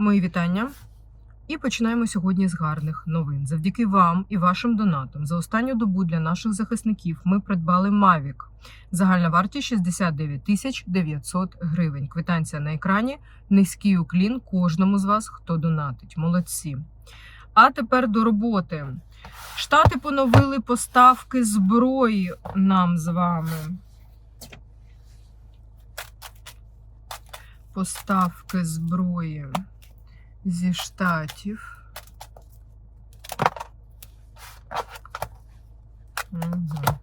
Мої вітання. І починаємо сьогодні з гарних новин. Завдяки вам і вашим донатам за останню добу для наших захисників ми придбали Mavic. Загальна вартість 69 тисяч 900 гривень. Квитанція на екрані. Низький уклін кожному з вас, хто донатить. Молодці. А тепер до роботи. Штати поновили поставки зброї нам з вами. Поставки зброї зі штатів. Угу.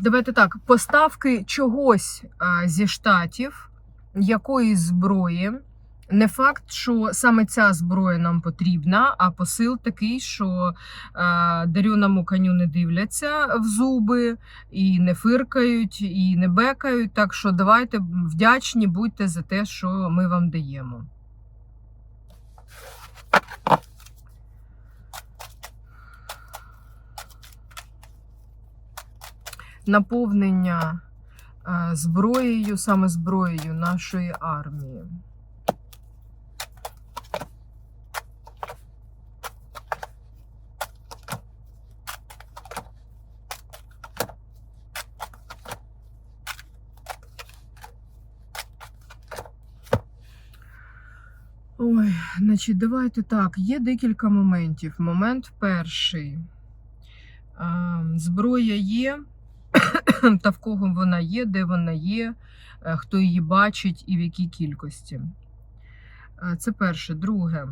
Давайте так, поставки чогось зі штатів, якоїсь зброї. Не факт, що саме ця зброя нам потрібна, а посил такий, що е, дарюному коню не дивляться в зуби, і не фиркають, і не бекають. Так що давайте вдячні будьте за те, що ми вам даємо. Наповнення е, зброєю, саме зброєю нашої армії. Ой, значить, давайте так. Є декілька моментів. Момент перший. Зброя є, та в кого вона є, де вона є, е, хто її бачить і в якій кількості. Це перше. Друге.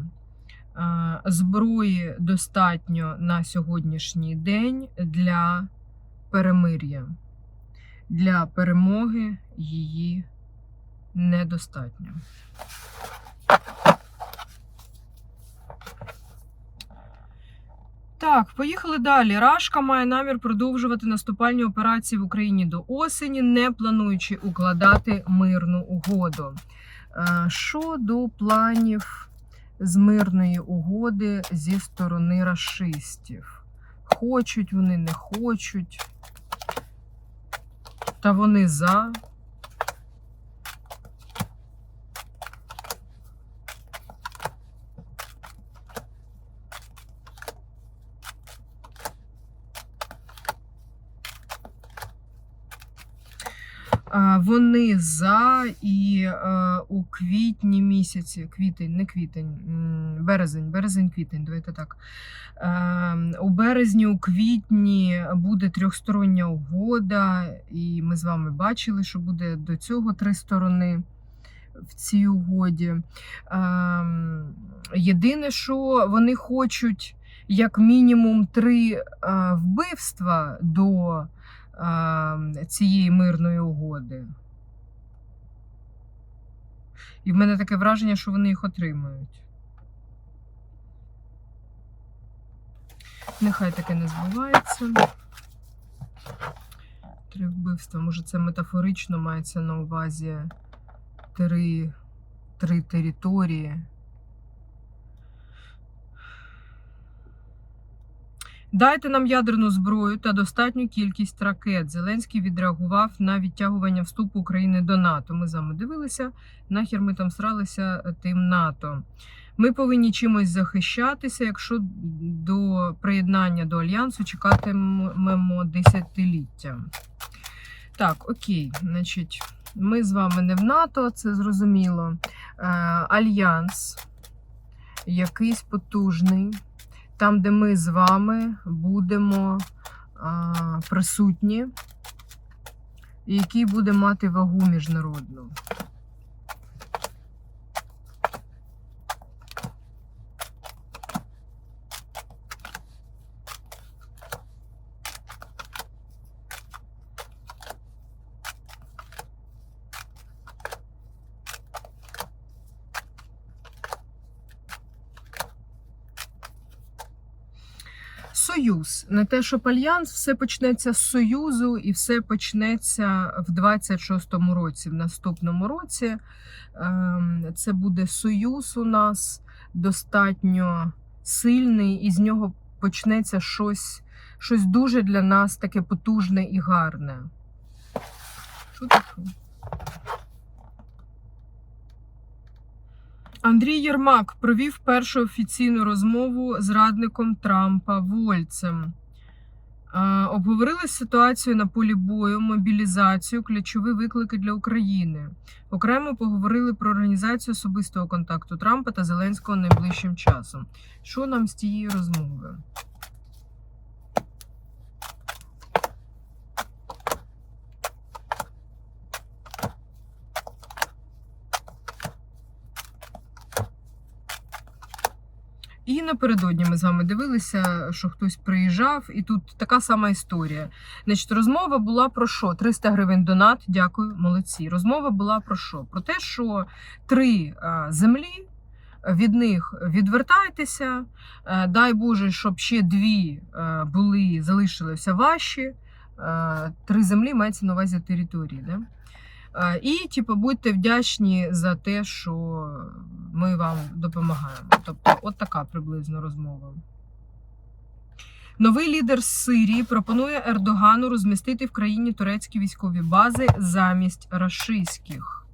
Зброї достатньо на сьогоднішній день для перемир'я. Для перемоги її недостатньо. Так, поїхали далі. Рашка має намір продовжувати наступальні операції в Україні до осені, не плануючи укладати мирну угоду. Е, Щодо планів з мирної угоди зі сторони рашистів. Хочуть вони, не хочуть. Та вони за. Вони за і е, у квітні місяці, квітень, не квітень, березень, березень, квітень, давайте так. Е, У березні, у квітні буде трьохстороння угода, і ми з вами бачили, що буде до цього три сторони в цій угоді. Е, Єдине, що вони хочуть як мінімум три е, вбивства до цієї мирної угоди. І в мене таке враження, що вони їх отримають. Нехай таке не збувається. Три вбивства. Може, це метафорично мається на увазі три, три території. Дайте нам ядерну зброю та достатню кількість ракет. Зеленський відреагував на відтягування вступу України до НАТО. Ми з вами дивилися, нахер ми там сралися тим НАТО. Ми повинні чимось захищатися, якщо до приєднання до альянсу чекатимемо десятиліття. Так, окей, значить, ми з вами не в НАТО, це зрозуміло. Е, Альянс якийсь потужний там, де ми з вами будемо а, присутні, і який буде мати вагу міжнародну. Союз. Не те, що альянс, все почнеться з Союзу і все почнеться в 26-му році, в наступному році. Ем, Це буде Союз у нас достатньо сильний, і з нього почнеться щось щось дуже для нас таке потужне і гарне. Що таке? Андрій Єрмак провів першу офіційну розмову з радником Трампа Вольцем. Е, Обговорили ситуацію на полі бою, мобілізацію, ключові виклики для України. Окремо поговорили про організацію особистого контакту Трампа та Зеленського найближчим часом. Що нам з тієї розмови? І напередодні ми з вами дивилися, що хтось приїжджав, і тут така сама історія. Значить, розмова була про що? 300 гривень донат. Дякую, молодці. Розмова була про що? Про те, що три а, землі. Від них відвертайтеся. Е, Дай Боже, щоб ще дві е, були, залишилися ваші. Е, Три землі мається на увазі території. Да? Е, І, типу, будьте вдячні за те, що ми вам допомагаємо. Тобто, от така приблизно розмова. Новий лідер з Сирії пропонує Ердогану розмістити в країні турецькі військові бази замість рашистських.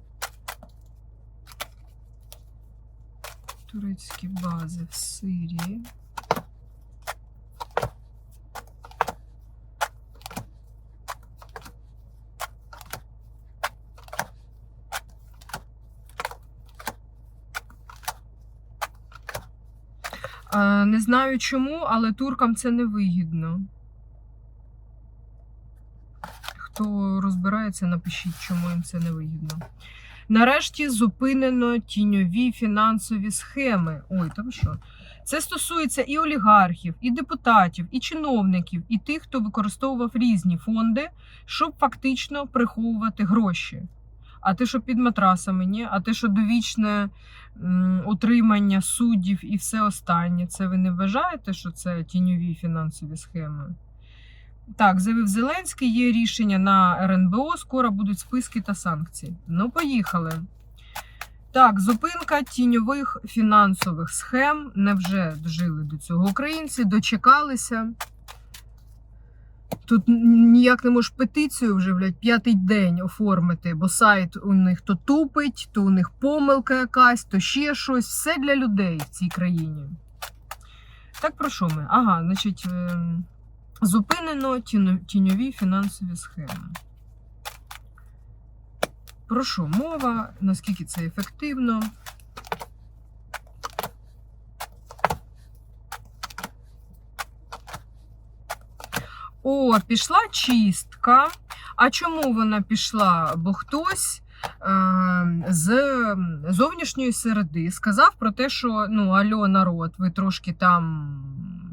Турецькі бази в Сирії. Не знаю чому, але туркам це не вигідно. Хто розбирається, напишіть, чому їм це не вигідно. Нарешті зупинено тіньові фінансові схеми. Ой, там що? Це стосується і олігархів, і депутатів, і чиновників, і тих, хто використовував різні фонди, щоб фактично приховувати гроші. А те, що під матрасами, ні? а те, що довічне м, утримання суддів і все останнє, це ви не вважаєте, що це тіньові фінансові схеми? Так, заявив Зеленський, є рішення на РНБО, скоро будуть списки та санкції. Ну, поїхали. Так, зупинка тіньових фінансових схем. Невже дожили до цього українці, дочекалися. Тут ніяк не можеш петицію вже блядь, п'ятий день оформити, бо сайт у них то тупить, то у них помилка якась, то ще щось. Все для людей в цій країні. Так про що ми? Ага, значить, ем, зупинено тіньові фінансові схеми. Про що мова? Наскільки це ефективно? О, пішла чистка. А чому вона пішла? Бо хтось е, з зовнішньої середи сказав про те, що ну, альо, народ, ви трошки там,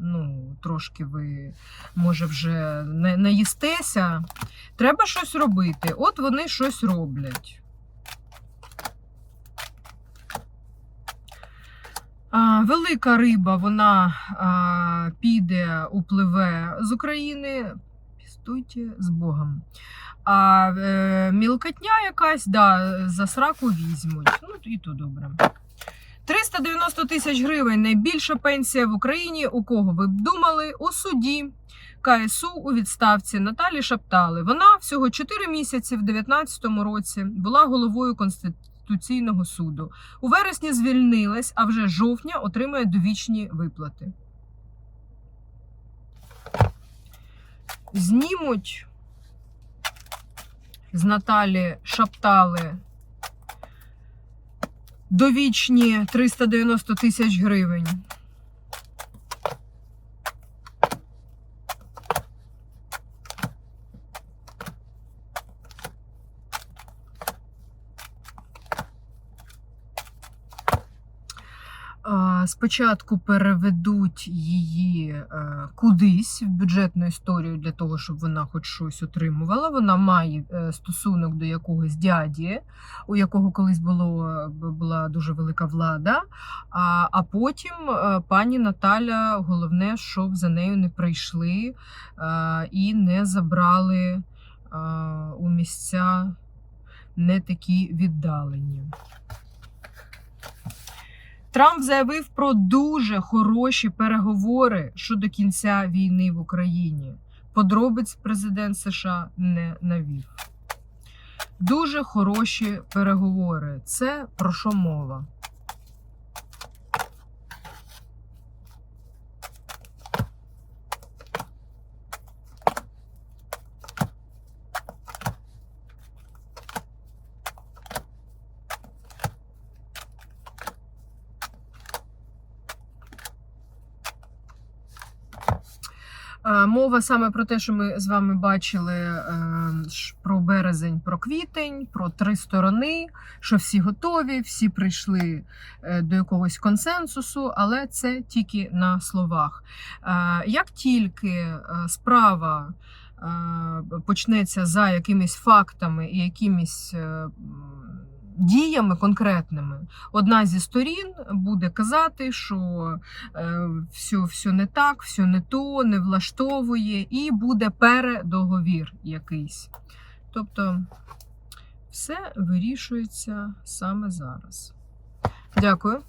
ну, трошки ви, може, вже не наїстеся. Треба щось робити. От вони щось роблять. Велика риба, вона а, піде, upливе з України. Пістуйте з Богом. А е, мілкотня якась, да, за сраку візьмуть. Ну, і то добре. 390 тисяч гривень найбільша пенсія в Україні. У кого ви б думали? У суді КСУ у відставці Наталі Шаптали. Вона всього 4 місяці в 2019 році була головою Конституційного суду. У вересні звільнилась, а вже жовтня отримує довічні виплати. Знімуть з Наталі Шаптали довічні 390 тисяч гривень. А, Спочатку переведуть її е, кудись в бюджетну історію для того, щоб вона хоч щось отримувала. Вона має е, стосунок до якогось дяді, у якого колись було, була дуже велика влада. А, а потім е, пані Наталя, головне, щоб за нею не прийшли і не забрали у місця не такі віддалені. Трамп заявив про дуже хороші переговори щодо кінця війни в Україні. Подробиць президент США не навів. Дуже хороші переговори. Це про що мова? Мова саме про те, що ми з вами бачили е, про березень, про квітень, про три сторони, що всі готові, всі прийшли е, до якогось консенсусу, але це тільки на словах. Е, Як тільки е, справа почнеться за якимись фактами і якимись діями конкретними, одна зі сторін буде казати, що все, все не так, все не то, не влаштовує, і буде передоговір якийсь. Тобто все вирішується саме зараз. Дякую.